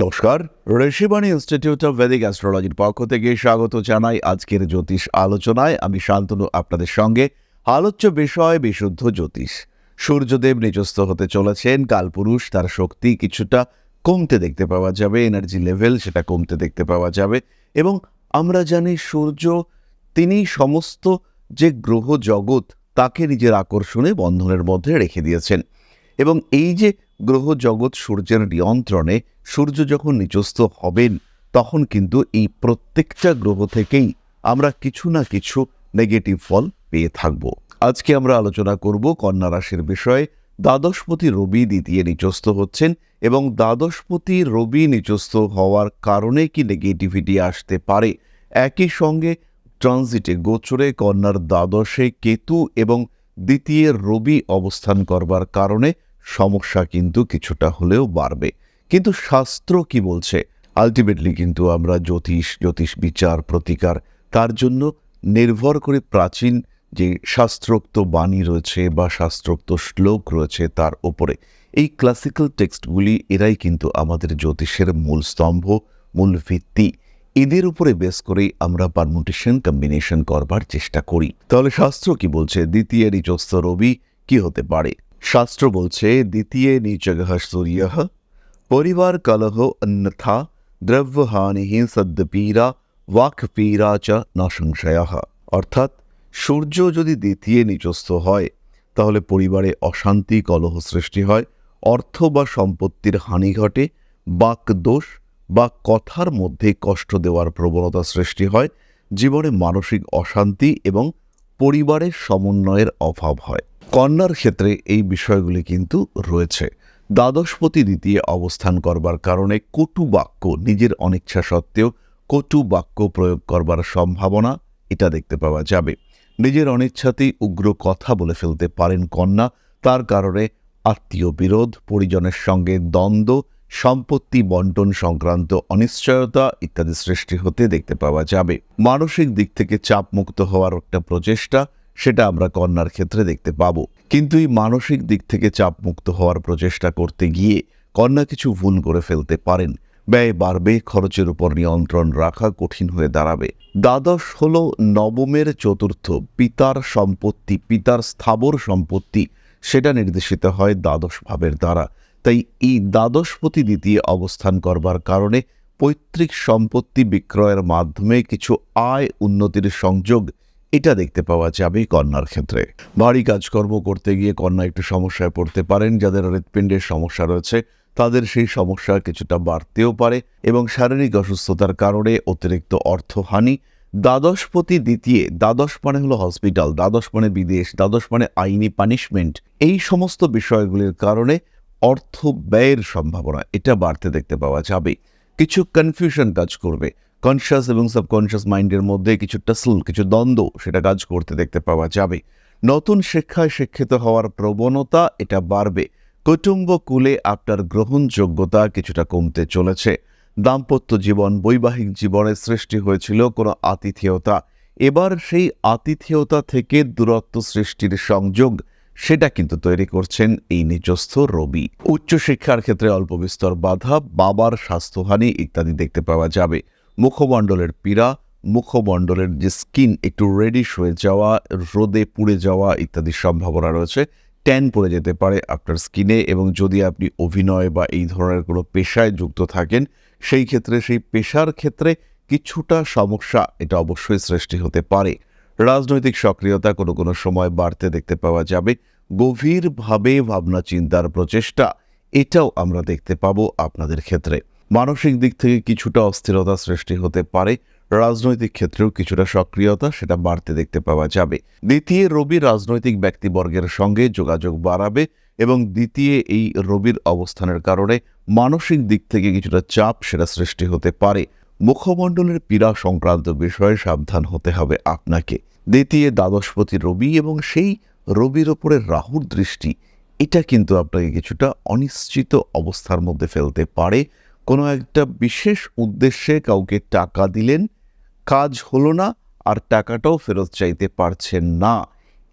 নমস্কার। Rishibani institute of Vedic অ্যাস্ট্রোলজির পক্ষ থেকে স্বাগত জানাই আজকের জ্যোতিষ আলোচনায়। আমি শান্তনু, আপনাদের সঙ্গে আলোচ্য বিষয়, বিশুদ্ধ জ্যোতিষ। সূর্যদেব নিজস্ত হতে চলেছেন, কালপুরুষ, তার শক্তি কিছুটা কমতে দেখতে পাওয়া যাবে এনার্জি লেভেল সেটা কমতে দেখতে পাওয়া যাবে। এবং আমরা জানি সূর্য, তিনি সমস্ত যে গ্রহ জগৎ, তাকে নিজের আকর্ষণে বন্ধনের মধ্যে রেখে দিয়েছেন। এবং এই যে গ্রহ জগৎ সূর্যের নিয়ন্ত্রণে সূর্য যখন নিচস্থ হবেন, তখন কিন্তু এই প্রত্যেকটা গ্রহ থেকেই আমরা কিছু না কিছু নেগেটিভ ফল পেয়ে থাকব। আজকে আমরা আলোচনা করব কন্যা রাশির বিষয়ে। দ্বাদশপতি রবি দ্বিতীয় নিচস্থ হচ্ছেন এবং দ্বাদশপতি রবি নিচস্থ হওয়ার কারণে কি নেগেটিভিটি আসতে পারে? একই সঙ্গে ট্রানজিটে গোচরে কন্যার দ্বাদশে কেতু এবং দ্বিতীয় রবি অবস্থান করবার কারণে সমস্যা কিন্তু কিছুটা হলেও বাড়বে। কিন্তু শাস্ত্র কি বলছে? আলটিমেটলি কিন্তু আমরা জ্যোতিষ জ্যোতিষ বিচার, প্রতিকার, তার জন্য নির্ভর করে প্রাচীন যে শাস্ত্রোক্ত বাণী রয়েছে বা শাস্ত্রোক্ত শ্লোক রয়েছে তার ওপরে এই ক্লাসিক্যাল টেক্সটগুলি এরাই কিন্তু আমাদের জ্যোতিষের মূল স্তম্ভ, মূল ভিত্তি। এদের উপরে বেস করেই আমরা পারমুটেশন কম্বিনেশন করবার চেষ্টা করি। তাহলে শাস্ত্র কি বলছে? দ্বিতীয় নিচস্থ রবি কি হতে পারে? শাস্ত্র বলছে, দ্বিতীয় নিচগহ সূর্য, পরিবার কলহ অন্যথা, দ্রব্যহানি সদ্যপীরা ওয়াকপীরা চ ন সংশয় অর্থাৎ, সূর্য যদি দ্বিতীয় নিচস্থ হয়, তাহলে পরিবারে অশান্তি, কলহ সৃষ্টি হয়, অর্থ বা সম্পত্তির হানি ঘটে বাকদোষ বা কথার মধ্যে কষ্ট দেওয়ার প্রবণতা সৃষ্টি হয়, জীবনে মানসিক অশান্তি এবং পরিবারের সমন্বয়ের অভাব হয়। কন্যার ক্ষেত্রে এই বিষয়গুলি কিন্তু রয়েছে। দ্বাদশপতি দ্বিতীয় অবস্থান করবার কারণে কটু বাক্য নিজের অনিচ্ছা সত্ত্বেও কটু বাক্য প্রয়োগ করবার সম্ভাবনা এটা দেখতে পাওয়া যাবে। নিজের অনিচ্ছাতেই উগ্র কথা বলে ফেলতে পারেন কন্যা, তার কারণে আত্মীয় বিরোধ পরিজনের সঙ্গে দ্বন্দ্ব, সম্পত্তি বন্টন সংক্রান্ত অনিশ্চয়তা ইত্যাদি সৃষ্টি হতে দেখতে পাওয়া যাবে। মানসিক দিক থেকে চাপমুক্ত হওয়ার একটা প্রচেষ্টা সেটা আমরা কন্যার ক্ষেত্রে দেখতে পাব। কিন্তু এই মানসিক দিক থেকে চাপমুক্ত হওয়ার প্রচেষ্টা করতে গিয়ে কন্যা কিছু ভুল করে ফেলতে পারেন। ব্যয় বাড়বে, খরচের উপর নিয়ন্ত্রণ রাখা কঠিন হয়ে দাঁড়াবে। দ্বাদশ হল নবমের চতুর্থ, পিতার সম্পত্তি, পিতার স্থাবর সম্পত্তি, সেটা নির্দেশিত হয় দ্বাদশ ভাবের দ্বারা। তাই এই দ্বাদশপতি দ্বিতীয় অবস্থান করবার কারণে পৈতৃক সম্পত্তি বিক্রয়ের মাধ্যমে কিছু আয় উন্নতির সংযোগ এটা দেখতে পাওয়া যাবে কন্যার ক্ষেত্রে। ভারী কাজকর্ম করতে গিয়ে কন্যা একটু সমস্যায় পড়তে পারেন, যাদের হৃৎপিণ্ডের সমস্যা রয়েছে, তাদের সেই সমস্যা কিছুটা বাড়তেও পারে এবং শারীরিক অসুস্থতার কারণে অতিরিক্ত অর্থহানি। দ্বাদশপতি দ্বিতীয়, দ্বাদশ মানে হলো হসপিটাল, দ্বাদশ মানে বিদেশ, দ্বাদশ মানে আইনি পানিশমেন্ট। এই সমস্ত বিষয়গুলির কারণে অর্থ ব্যয়ের সম্ভাবনা এটা বাড়তে দেখতে পাওয়া যাবে। কিছু কনফিউশন কাজ করবে। কনসিয়াস এবং সাবকনসিয়াস মাইন্ডের মধ্যে কিছু টাসল কিছু দ্বন্দ্ব সেটা কাজ করতে দেখতে পাওয়া যাবে। নতুন শিক্ষায় শিক্ষিত হওয়ার প্রবণতা এটা বাড়বে। কুটুম্ব কুলে আপনার গ্রহণযোগ্যতা কিছুটা কমতে চলেছে। দাম্পত্য জীবন, বৈবাহিক জীবনে সৃষ্টি হয়েছিল কোনো আতিথেয়তা। এবার সেই আতিথেয়তা থেকে দূরত্ব সৃষ্টির সংযোগ সেটা কিন্তু তৈরি করছেন এই নিজস্থ রবি। উচ্চশিক্ষার ক্ষেত্রে অল্প বিস্তর বাধা, বাবার স্বাস্থ্যহানি ইত্যাদি দেখতে পাওয়া যাবে। মুখমণ্ডলের পীড়া, মুখমণ্ডলের যে স্কিন একটু রেডিশ হয়ে যাওয়া, রোদে পুড়ে যাওয়া ইত্যাদির সম্ভাবনা রয়েছে ট্যান পড়ে যেতে পারে আপনার স্কিনে এবং যদি আপনি অভিনয় বা এই ধরনের কোনো পেশায় যুক্ত থাকেন, সেই ক্ষেত্রে সেই পেশার ক্ষেত্রে কিছুটা সমস্যা এটা অবশ্যই সৃষ্টি হতে পারে। রাজনৈতিক সক্রিয়তা কোনো কোনো সময় বাড়তে দেখতে পাওয়া যাবে, গভীরভাবে ভাবনা চিন্তার প্রচেষ্টা, এটাও আমরা দেখতে পাবো আপনাদের ক্ষেত্রে। মানসিক দিক থেকে কিছুটা অস্থিরতা সৃষ্টি হতে পারে। রাজনৈতিক ক্ষেত্রেও কিছুটা সক্রিয়তা সেটা বাড়তে দেখতে পাওয়া যাবে। দ্বিতীয় রবি রাজনৈতিক ব্যক্তিবর্গের সঙ্গে যোগাযোগ বাড়াবে এবং দ্বিতীয়, এই রবির অবস্থানের কারণে মানসিক দিক থেকে কিছুটা চাপ সেটা সৃষ্টি হতে পারে। মুখমণ্ডলের পীড়া সংক্রান্ত বিষয়ে সাবধান হতে হবে আপনাকে। দ্বিতীয়, দ্বাদশপতি রবি এবং সেই রবির ওপরে রাহুর দৃষ্টি, এটা কিন্তু আপনাকে কিছুটা অনিশ্চিত অবস্থার মধ্যে ফেলতে পারে। কোনো একটা বিশেষ উদ্দেশ্যে কাউকে টাকা দিলেন, কাজ হলো না আর টাকাটাও ফেরত চাইতে পারছেন না।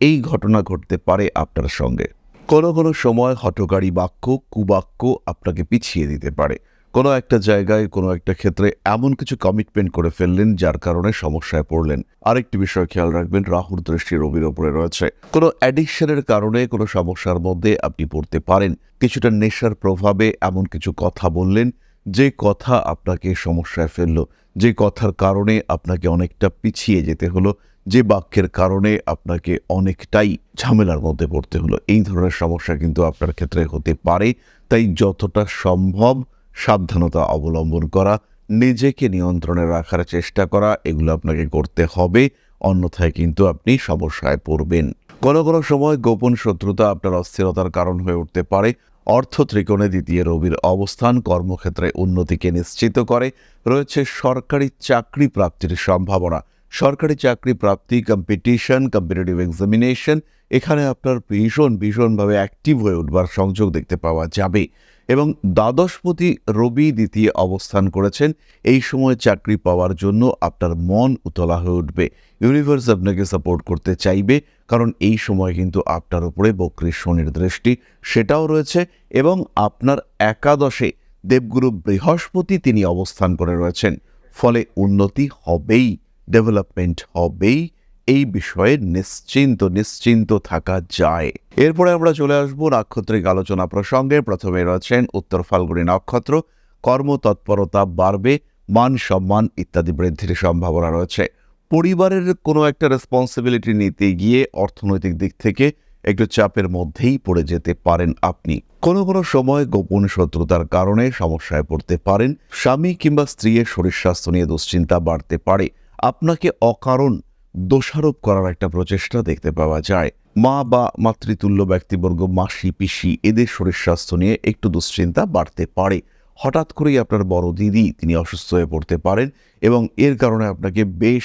এই ঘটনা ঘটতে পারে আপনার সঙ্গে। কোনো কোনো সময় হটকারী বাক্য, কুবাক্য আপনাকে পিছিয়ে দিতে পারে। কোনো একটা জায়গায়, কোনো একটা ক্ষেত্রে এমন কিছু কমিটমেন্ট করে ফেললেন যার কারণে সমস্যায় পড়লেন। আরেকটি বিষয় খেয়াল রাখবেন রাহুর দৃষ্টি রবির ওপরে রয়েছে। কোনো অ্যাডিকশনের কারণে কোনো সমস্যার মধ্যে আপনি পড়তে পারেন। কিছুটা নেশার প্রভাবে এমন কিছু কথা বললেন যে কথা আপনাকে সমস্যায় ফেলল, যে কথার কারণে আপনাকে অনেকটা পিছিয়ে যেতে হলো, যে বাক্যের কারণে আপনাকে অনেকটাই ঝামেলার মধ্যে পড়তে হলো, এই ধরনের সমস্যা কিন্তু আপনার ক্ষেত্রে হতে পারে। তাই যতটা সম্ভব সাবধানতা অবলম্বন করা, নিজেকে নিয়ন্ত্রণে রাখার চেষ্টা করা, এগুলো আপনাকে করতে হবে। অন্যথায় কিন্তু আপনি সমস্যায় পড়বেন। কোনো কোনো সময় গোপন শত্রুতা আপনার অস্থিরতার কারণ হয়ে উঠতে পারে। অর্থ ত্রিকোণে দ্বিতীয় রবির অবস্থান কর্মক্ষেত্রে উন্নতিকে নিশ্চিত করে, রয়েছে সরকারি চাকরি প্রাপ্তির সম্ভাবনা। সরকারি চাকরি প্রাপ্তি কম্পিটিশন কম্পিটিটিভ এক্সামিনেশন এখানে আপনার ভীষণ, ভীষণভাবে অ্যাক্টিভ হয়ে উঠবার সংযোগ দেখতে পাওয়া যাবে। এবং দ্বাদশপতি রবি দ্বিতীয় অবস্থান করেছেন। এই সময় চাকরি পাওয়ার জন্য আপনার মন উতলা হয়ে উঠবে। ইউনিভার্স আপনাকে সাপোর্ট করতে চাইবে, কারণ এই সময় কিন্তু আপনার উপরে বক্রী শনির দৃষ্টি সেটাও রয়েছে এবং আপনার একাদশে দেবগুরু বৃহস্পতি তিনি অবস্থান করে রয়েছেন। ফলে উন্নতি হবেই ডেভেলপমেন্ট হবেই। এই বিষয়ে নিশ্চিন্ত নিশ্চিন্ত থাকা যায়। এরপরে আমরা চলে আসব নাক্ষত্রিক আলোচনা প্রসঙ্গে। প্রথমে রয়েছেন উত্তর ফাল্গুনী নক্ষত্র। কর্মতৎপরতা বাড়বে, মান সম্মান ইত্যাদি বৃদ্ধির সম্ভাবনা রয়েছে। পরিবারের কোনো একটা রেসপন্সিবিলিটি নিতে গিয়ে অর্থনৈতিক দিক থেকে একটু চাপের মধ্যেই পড়ে যেতে পারেন আপনি। কোনো কোনো সময় গোপন শত্রুতার কারণে সমস্যায় পড়তে পারেন। স্বামী কিংবা স্ত্রীর শরীর স্বাস্থ্য নিয়ে দুশ্চিন্তা বাড়তে পারে। আপনাকে অকারণ দোষারোপ করার একটা প্রচেষ্টা দেখতে পাওয়া যায়। মা বা মাতৃতুল্য ব্যক্তিবর্গ, মাসি, পিসি এদের শরীর স্বাস্থ্য নিয়ে একটু দুশ্চিন্তা বাড়তে পারে। হঠাৎ করেই আপনার বড় দিদি, তিনি অসুস্থ হয়ে পড়তে পারেন এবং এর কারণে আপনাকে বেশ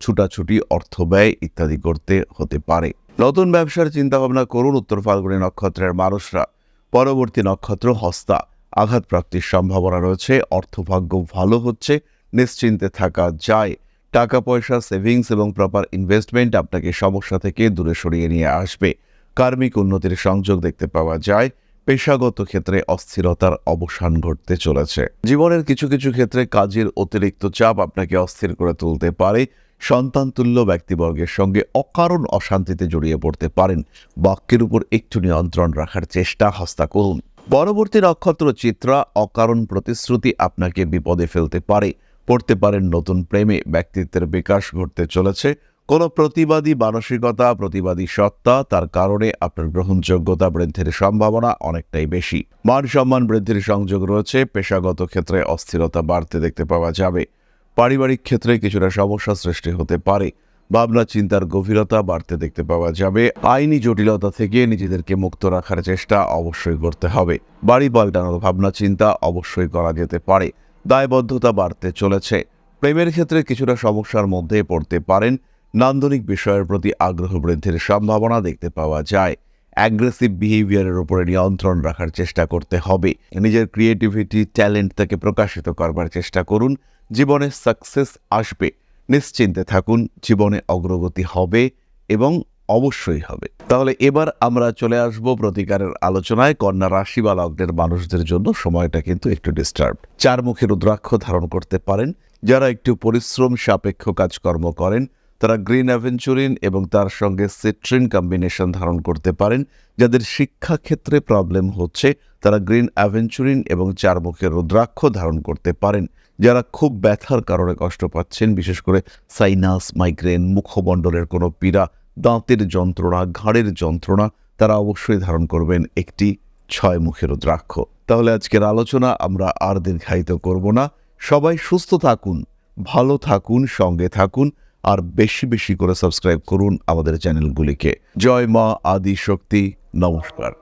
ছুটাছুটি, অর্থ ব্যয় ইত্যাদি করতে হতে পারে। নতুন ব্যবসার চিন্তাভাবনা করুন উত্তর ফাল্গুনী নক্ষত্রের মানুষরা। পরবর্তী নক্ষত্র হস্তা। আঘাতপ্রাপ্তির সম্ভাবনা রয়েছে, অর্থভাগ্য ভালো হচ্ছে, নিশ্চিন্তে থাকা যায়। টাকা পয়সা সেভিংস এবং প্রপার ইনভেস্টমেন্ট আপনাকে সমস্যা থেকে দূরে সরিয়ে নিয়ে আসবে। কার্মিক উন্নতির সংযোগ দেখতে পাওয়া যায়। পেশাগত ক্ষেত্রে অস্থিরতার অবসান ঘটতে চলেছে। জীবনের কিছু কিছু ক্ষেত্রে কাজের অতিরিক্ত চাপ আপনাকে অস্থির করে তুলতে পারে। সন্তানতুল্য ব্যক্তিবর্গের সঙ্গে অকারণ অশান্তিতে জড়িয়ে পড়তে পারেন। বাক্যের উপর একটু নিয়ন্ত্রণ রাখার চেষ্টা হস্তা করুন। পরবর্তী নক্ষত্র চিত্রা অকারণ প্রতিশ্রুতি আপনাকে বিপদে ফেলতে পারে। পড়তে পারেন নতুন প্রেমে। ব্যক্তিত্বের বিকাশ ঘটতে চলেছে। কোনো প্রতিবাদী মানসিকতা, প্রতিবাদী সত্তা, তার কারণে আপনার গ্রহণযোগ্যতা বৃদ্ধির সম্ভাবনা অনেকটাই বেশি। মান সম্মান বৃদ্ধির সংযোগ রয়েছে। পেশাগত ক্ষেত্রে অস্থিরতা বাড়তে দেখতে পাওয়া যাবে। পারিবারিক ক্ষেত্রে কিছুটা সমস্যা সৃষ্টি হতে পারে। ভাবনা, চিন্তার গভীরতা বাড়তে দেখতে পাওয়া যাবে। আইনি জটিলতা থেকে নিজেদেরকে মুক্ত রাখার চেষ্টা অবশ্যই করতে হবে। বাড়ি পাল্টানোর ভাবনা, চিন্তা অবশ্যই করা যেতে পারে। দায়বদ্ধতা বাড়তে চলেছে। প্রেমের ক্ষেত্রে কিছুটা সমস্যার মধ্যে পড়তে পারেন। নান্দনিক বিষয়ের প্রতি আগ্রহ বৃদ্ধির সম্ভাবনা দেখতে পাওয়া যায়। অ্যাগ্রেসিভ বিহেভিয়ারের উপরে নিয়ন্ত্রণ রাখার চেষ্টা করতে হবে। নিজের ক্রিয়েটিভিটি ট্যালেন্ট তাকে প্রকাশিত করবার চেষ্টা করুন। জীবনে সাকসেস আসবে। নিশ্চিন্তে থাকুন। জীবনে অগ্রগতি হবে এবং অবশ্যই হবে। তাহলে এবার আমরা চলে আসব প্রতিকারের আলোচনায়। কন্যা রাশি বা লগ্নের মানুষদের জন্য সময়টা কিন্তু একটু ডিস্টার্ব চার মুখে রুদ্রাক্ষ ধারণ করতে পারেন। যারা একটু পরিশ্রম, সাপেক্ষ কাজকর্ম করেন, তারা গ্রিন অ্যাভেঞ্চুরিন এবং তার সঙ্গে সিট্রিন কম্বিনেশন ধারণ করতে পারেন। যাদের শিক্ষাক্ষেত্রে প্রবলেম হচ্ছে, তারা গ্রিন অ্যাভেঞ্চুরিন এবং চার মুখের রুদ্রাক্ষ ধারণ করতে পারেন। যারা খুব ব্যথার কারণে কষ্ট পাচ্ছেন, বিশেষ করে সাইনাস, মাইগ্রেন, মুখমণ্ডলের কোনো পীড়া দাঁতের যন্ত্রণা, ঘাড়ের যন্ত্রণা তারা অবশ্যই ধারণ করবেন একটি ছয় মুখের দ্রাক্ষ। তাহলে আজকের আলোচনা আমরা আর দীর্ঘায়িত করব না। সবাই সুস্থ থাকুন, ভালো থাকুন, সঙ্গে থাকুন, আর বেশি বেশি করে সাবস্ক্রাইব করুন আমাদের চ্যানেলগুলিকে। জয় মা আদি শক্তি নমস্কার।